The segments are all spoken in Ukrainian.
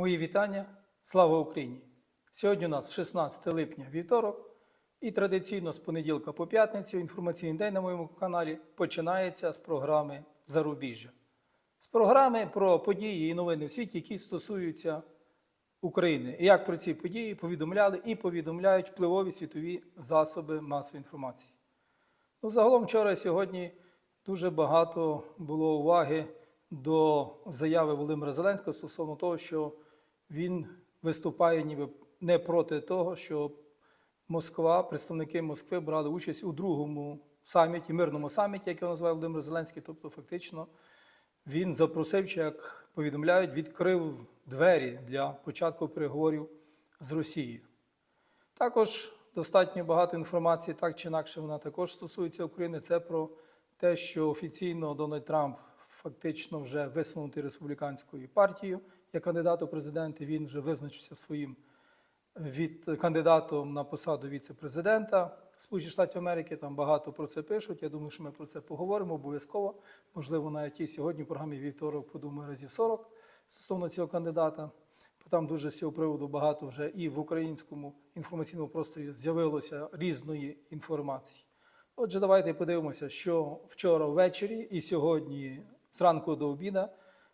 Мої вітання. Слава Україні! Сьогодні у нас 16 липня вівторок, і традиційно з понеділка по п'ятницю інформаційний день на моєму каналі починається з програми Зарубіжжя. З програми про події і новини в світі, які стосуються України. І як про ці події повідомляли і повідомляють впливові світові засоби масової інформації. Ну, загалом вчора і сьогодні дуже багато було уваги до заяви Володимира Зеленського стосовно того, що він виступає ніби не проти того, що Москва, представники Москви брали участь у другому саміті, мирному саміті, як його називає Володимир Зеленський. Тобто, фактично, він запросив, чи як повідомляють, відкрив двері для початку переговорів з Росією. Також достатньо багато інформації, так чи інакше, вона також стосується України. Це про те, що офіційно Дональд Трамп фактично вже висунутий республіканською партією як кандидат у президенти. Він вже визначився своїм від кандидатом на посаду віце-президента Сполучених Штатів Америки. Там багато про це пишуть. Я думаю, що ми про це поговоримо обов'язково. Можливо, навіть і сьогодні в програмі вівторок подумаю разів 40 стосовно цього кандидата. Бо Там дуже з цього приводу багато вже і в українському інформаційному просторі з'явилося різної інформації. Отже, давайте подивимося, що вчора ввечері і сьогодні зранку до обіда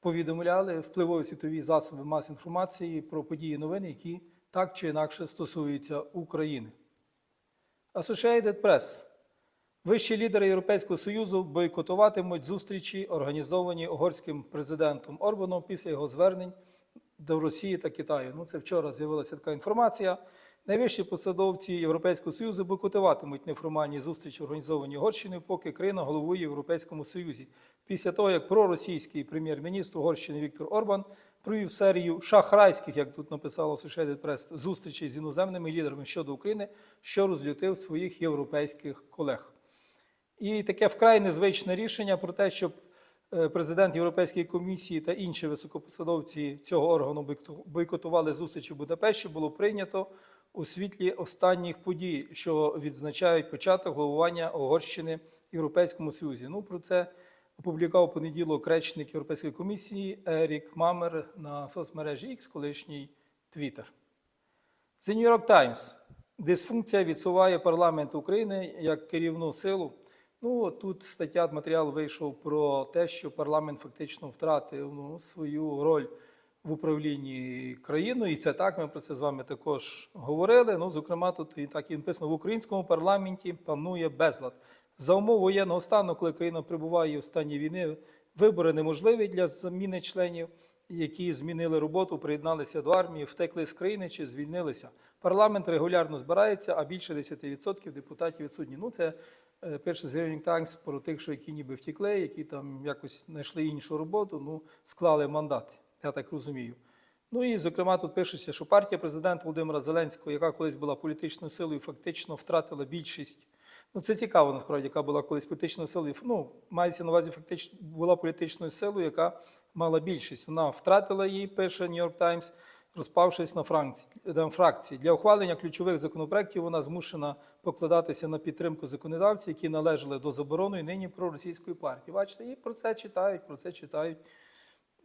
повідомляли впливові світові засоби мас інформації про події і новини, які так чи інакше стосуються України. Associated Press. Вищі лідери Європейського Союзу бойкотуватимуть зустрічі, організовані угорським президентом Орбаном після його звернень до Росії та Китаю. Ну, це вчора з'явилася така інформація. Найвищі посадовці Європейського Союзу бойкотуватимуть неформальні зустрічі, організовані Угорщиною, поки країна головує Європейському Союзі. Після того, як проросійський прем'єр-міністр Угорщини Віктор Орбан провів серію шахрайських, як тут написало Associated Press, зустрічей з іноземними лідерами щодо України, що розлютив своїх європейських колег. І таке вкрай незвичне рішення про те, щоб е, президент Європейської комісії та інші високопосадовці цього органу бойкоту- бойкотували зустрічі в Будапешті, було прийнято у світлі останніх подій, що відзначають початок головування Угорщини Європейському Союзі. Ну, про це опублікував понеділок речник Європейської комісії Ерік Мамер на соцмережі X, колишній Twitter. The New York Times. Дисфункція відсуває парламент України як керівну силу. Ну, тут стаття, матеріал вийшов про те, що парламент фактично втратив ну, свою роль в управлінні країною. І це так, ми про це з вами також говорили. Ну, зокрема, тут і так і написано, в українському парламенті панує безлад. За умов воєнного стану, коли країна перебуває в стані війни, вибори неможливі для заміни членів, які змінили роботу, приєдналися до армії, втекли з країни чи звільнилися. Парламент регулярно збирається, а більше 10% депутатів відсутні. Ну, це е, перше з New про тих, що які ніби втекли, які там якось знайшли іншу роботу, ну, склали мандати, я так розумію. Ну і, зокрема, тут пишеться, що партія президента Володимира Зеленського, яка колись була політичною силою, фактично втратила більшість. Ну, це цікаво, насправді, яка була колись політичною силою. Ну, мається на увазі, фактично була політичною силою, яка мала більшість. Вона втратила її, пише York Times, розпавшись на фракції. Для ухвалення ключових законопроєктів вона змушена покладатися на підтримку законодавців, які належали до заборони нині проросійської партії. Бачите, і про це читають, про це читають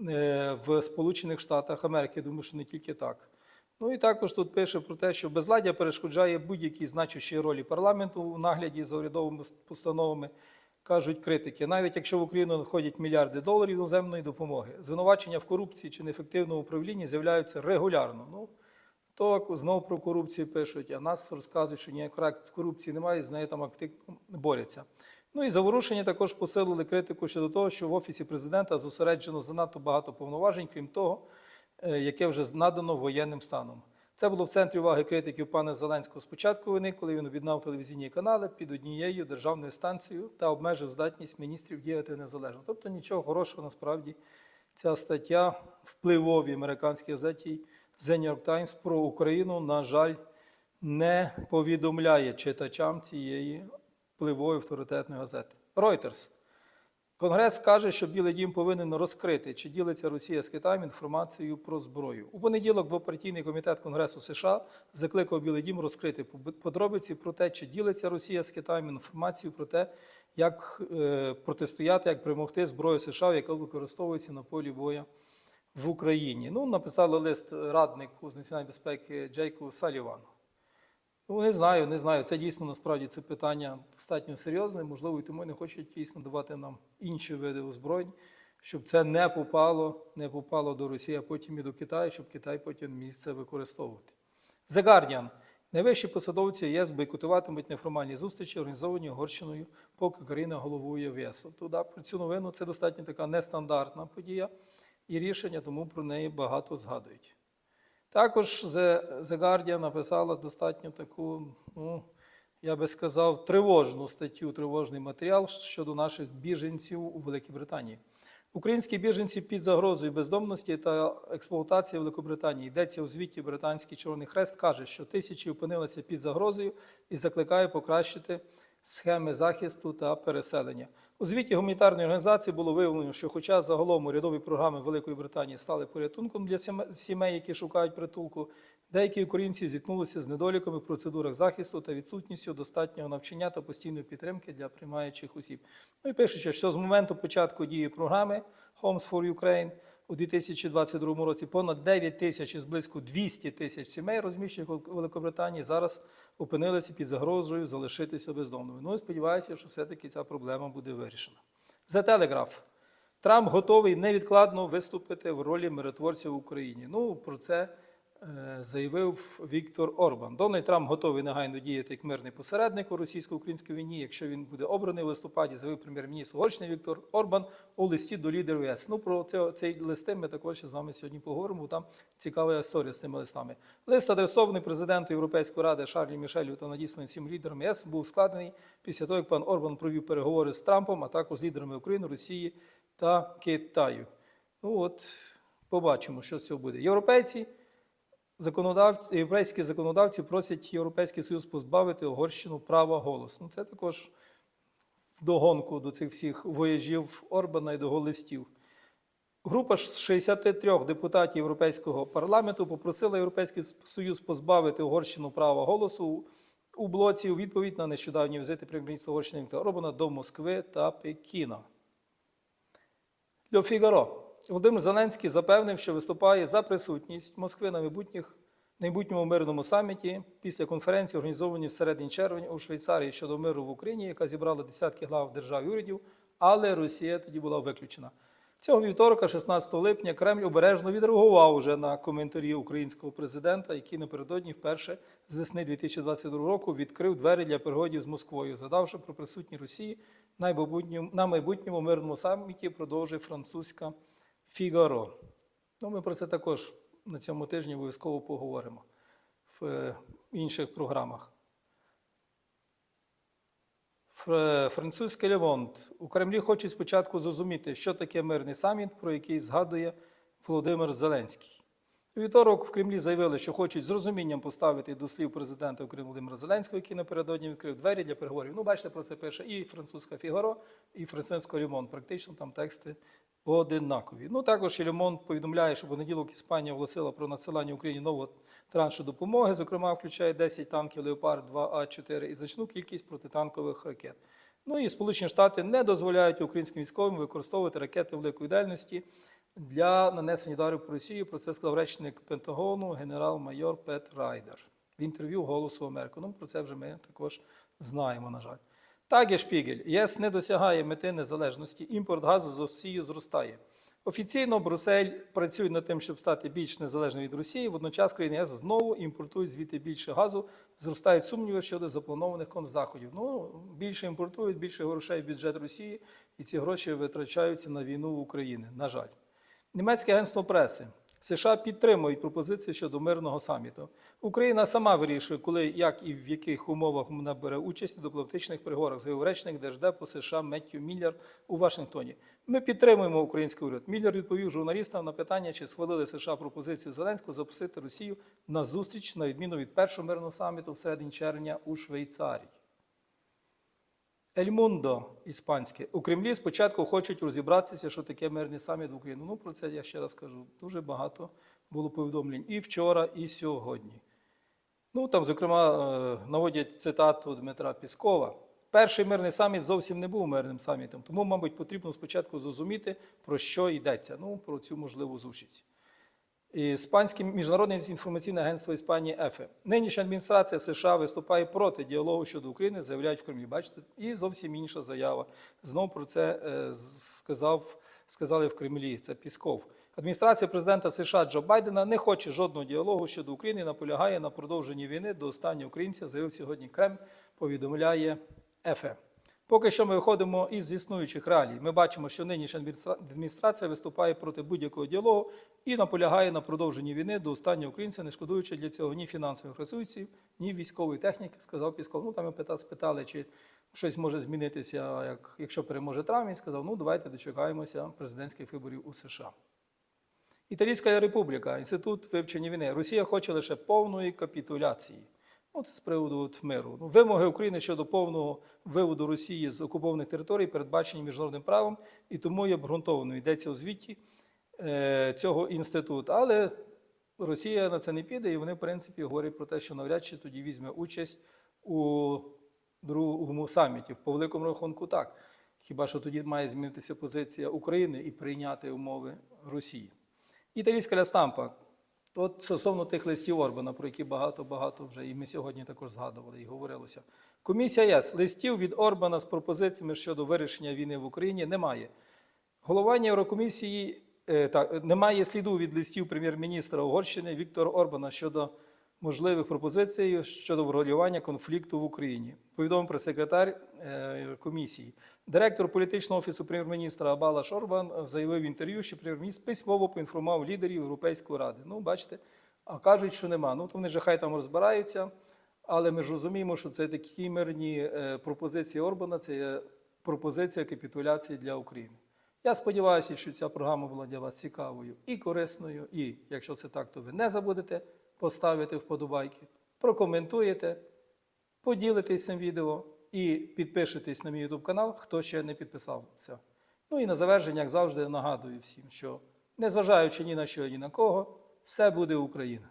е, в Сполучених Штатах Америки. Думаю, що не тільки так. Ну і також тут пише про те, що безладдя перешкоджає будь-якій значущій ролі парламенту у нагляді за урядовими постановами, кажуть критики. Навіть якщо в Україну надходять мільярди доларів іноземної допомоги, звинувачення в корупції чи неефективному управлінні з'являються регулярно. Ну, то знову про корупцію пишуть, а нас розказують, що ніякої корупції немає, з нею там активно борються. Ну і заворушення також посилили критику щодо того, що в Офісі президента зосереджено занадто багато повноважень, крім того, яке вже надано воєнним станом. Це було в центрі уваги критиків пана Зеленського з початку війни, коли він об'єднав телевізійні канали під однією державною станцією та обмежив здатність міністрів діяти незалежно. Тобто нічого хорошого насправді ця стаття впливовій американській газеті The New York Times про Україну, на жаль, не повідомляє читачам цієї впливової авторитетної газети. Reuters. Конгрес каже, що Білий Дім повинен розкрити, чи ділиться Росія з Китаєм інформацією про зброю. У понеділок двопартійний комітет Конгресу США закликав Білий Дім розкрити подробиці про те, чи ділиться Росія з Китаєм інформацією про те, як е, протистояти, як перемогти зброю США, яка використовується на полі боя в Україні. Ну, написали лист раднику з національної безпеки Джейку Салівану. Ну, не знаю, не знаю. Це дійсно насправді це питання достатньо серйозне. Можливо, і тому не хочуть дійсно давати нам інші види озброєнь, щоб це не попало, не попало до Росії, а потім і до Китаю, щоб Китай потім міг це використовувати. The Guardian. Найвищі посадовці ЄС бойкотуватимуть неформальні зустрічі, організовані Угорщиною, поки Україна головує в ЄС. Туди про цю новину це достатньо така нестандартна подія і рішення, тому про неї багато згадують. Також The, Guardian написала достатньо таку, ну, я би сказав, тривожну статтю, тривожний матеріал щодо наших біженців у Великій Британії. Українські біженці під загрозою бездомності та експлуатації Великобританії. Йдеться у звіті Британський Червоний Хрест каже, що тисячі опинилися під загрозою і закликає покращити схеми захисту та переселення. У звіті гуманітарної організації було виявлено, що, хоча загалом урядові програми Великої Британії стали порятунком для сіме- сімей, які шукають притулку, деякі українці зіткнулися з недоліками в процедурах захисту та відсутністю достатнього навчання та постійної підтримки для приймаючих осіб. Ну і пишеться, що з моменту початку дії програми Homes for Ukraine у 2022 році понад 9 тисяч із близько 200 тисяч сімей, розміщених у Великобританії, зараз опинилися під загрозою залишитися бездомними. Ну і сподіваюся, що все-таки ця проблема буде вирішена. За телеграф. Трамп готовий невідкладно виступити в ролі миротворця в Україні. Ну, про це заявив Віктор Орбан. Дональд Трамп готовий негайно діяти як мирний посередник у російсько-українській війні, якщо він буде обраний в листопаді, заявив прем'єр-міністр Угорщини Віктор Орбан у листі до лідерів ЄС. Ну про це, цей листи ми також ще з вами сьогодні поговоримо. Там цікава історія з цими листами. Лист, адресований президенту Європейської ради Шарлі Мішелю та надісланий всім лідерам ЄС, був складений після того, як пан Орбан провів переговори з Трампом, а також з лідерами України, Росії та Китаю. Ну от побачимо, що з цього буде. Європейці законодавці, європейські законодавці просять Європейський Союз позбавити Угорщину права голосу. Ну, це також вдогонку до цих всіх вояжів Орбана і до його листів. Група з 63 депутатів Європейського парламенту попросила Європейський Союз позбавити Угорщину права голосу у блоці у відповідь на нещодавні візити прем'єр-міністра Угорщини Віктора Орбана до Москви та Пекіна. Льо Фігаро. Володимир Зеленський запевнив, що виступає за присутність Москви на майбутніх, майбутньому мирному саміті після конференції, організованої в середині червня у Швейцарії щодо миру в Україні, яка зібрала десятки глав держав і урядів, але Росія тоді була виключена. Цього вівторка, 16 липня, Кремль обережно відреагував уже на коментарі українського президента, який напередодні вперше з весни 2022 року відкрив двері для переговорів з Москвою, згадавши про присутність Росії на майбутньому мирному саміті, продовжує французька Фігаро. Ну, ми про це також на цьому тижні обов'язково поговоримо в е, інших програмах. Фр- Французький Левонт. У Кремлі хочуть спочатку зрозуміти, що таке мирний саміт, про який згадує Володимир Зеленський. У вівторок в Кремлі заявили, що хочуть з розумінням поставити до слів президента України Володимира Зеленського, який напередодні відкрив двері для переговорів. Ну, бачите, про це пише і французька Фігаро, і французька Лемон. Практично там тексти одинакові. Ну також і Лемон повідомляє, що понеділок Іспанія оголосила про надсилання Україні нового траншу допомоги, зокрема, включає 10 танків Леопард 2А4 і значну кількість протитанкових ракет. Ну і Сполучені Штати не дозволяють українським військовим використовувати ракети великої дальності для нанесення ударів по Росії. Про це сказав речник Пентагону генерал-майор Пет Райдер в інтерв'ю Голосу Америки. Ну, про це вже ми також знаємо, на жаль. Таге Шпігель. ЄС не досягає мети незалежності. Імпорт газу з Росії зростає. Офіційно Брюссель працює над тим, щоб стати більш незалежною від Росії. Водночас країни ЄС знову імпортують звідти більше газу. Зростають сумніви щодо запланованих контрзаходів. Ну, більше імпортують, більше грошей в бюджет Росії, і ці гроші витрачаються на війну в Україні. На жаль. Німецьке агентство преси. США підтримують пропозиції щодо мирного саміту. Україна сама вирішує, коли, як і в яких умовах вона бере участь у дипломатичних переговорах, заявив речник Держдепу США Меттю Міллер у Вашингтоні. Ми підтримуємо український уряд. Міллер відповів журналістам на питання, чи схвалили США пропозицію Зеленського запустити Росію на зустріч, на відміну від першого мирного саміту в середині червня у Швейцарії. Ельмундо іспанське. У Кремлі спочатку хочуть розібратися, що таке мирний саміт в Україні. Ну, про це я ще раз кажу. Дуже багато було повідомлень і вчора, і сьогодні. Ну, там, зокрема, е, наводять цитату Дмитра Піскова. Перший мирний саміт зовсім не був мирним самітом, тому, мабуть, потрібно спочатку зрозуміти, про що йдеться. Ну, про цю можливу зустріч. Іспанське міжнародне інформаційне агентство Іспанії ЕФЕ. Нинішня адміністрація США виступає проти діалогу щодо України, заявляють в Кремлі. Бачите, і зовсім інша заява. Знову про це е, сказав, сказали в Кремлі. Це Пісков. Адміністрація президента США Джо Байдена не хоче жодного діалогу щодо України, наполягає на продовженні війни до останнього українця, заявив сьогодні Кремль, повідомляє ЕФЕ. Поки що ми виходимо із існуючих реалій. Ми бачимо, що нинішня адміністрація виступає проти будь-якого діалогу і наполягає на продовженні війни до останнього українця, не шкодуючи для цього ні фінансових ресурсів, ні військової техніки, сказав Пісков. Ну там ми спитали, чи щось може змінитися, як, якщо переможе Трамп. Він сказав, ну давайте дочекаємося президентських виборів у США. Італійська республіка, інститут вивчення війни. Росія хоче лише повної капітуляції. Ну, це з приводу от миру. Ну, вимоги України щодо повного виводу Росії з окупованих територій передбачені міжнародним правом і тому є обґрунтовано. Йдеться у звіті е, цього інституту. Але Росія на це не піде, і вони, в принципі, говорять про те, що навряд чи тоді візьме участь у другому саміті. По великому рахунку так. Хіба що тоді має змінитися позиція України і прийняти умови Росії. Італійська лястампа. От стосовно тих листів Орбана, про які багато-багато вже і ми сьогодні також згадували і говорилося. Комісія ЄС листів від Орбана з пропозиціями щодо вирішення війни в Україні немає. Головання Єврокомісії е, так, немає сліду від листів прем'єр-міністра Угорщини Віктора Орбана щодо можливих пропозицій щодо врегулювання конфлікту в Україні. Повідомив прес-секретар е, комісії. Директор політичного офісу прем'єр-міністра Абалаш Орбан заявив в інтерв'ю, що прем'єр-міністр письмово поінформував лідерів Європейської ради. Ну, бачите, а кажуть, що нема. Ну, то вони же хай там розбираються. Але ми ж розуміємо, що це такі мирні е, пропозиції Орбана, це є пропозиція капітуляції для України. Я сподіваюся, що ця програма була для вас цікавою і корисною. І якщо це так, то ви не забудете поставити вподобайки, прокоментуєте, поділитесь цим відео і підпишитесь на мій YouTube канал, хто ще не підписався. Ну і на завершення, як завжди, нагадую всім, що незважаючи ні на що, ні на кого, все буде Україна.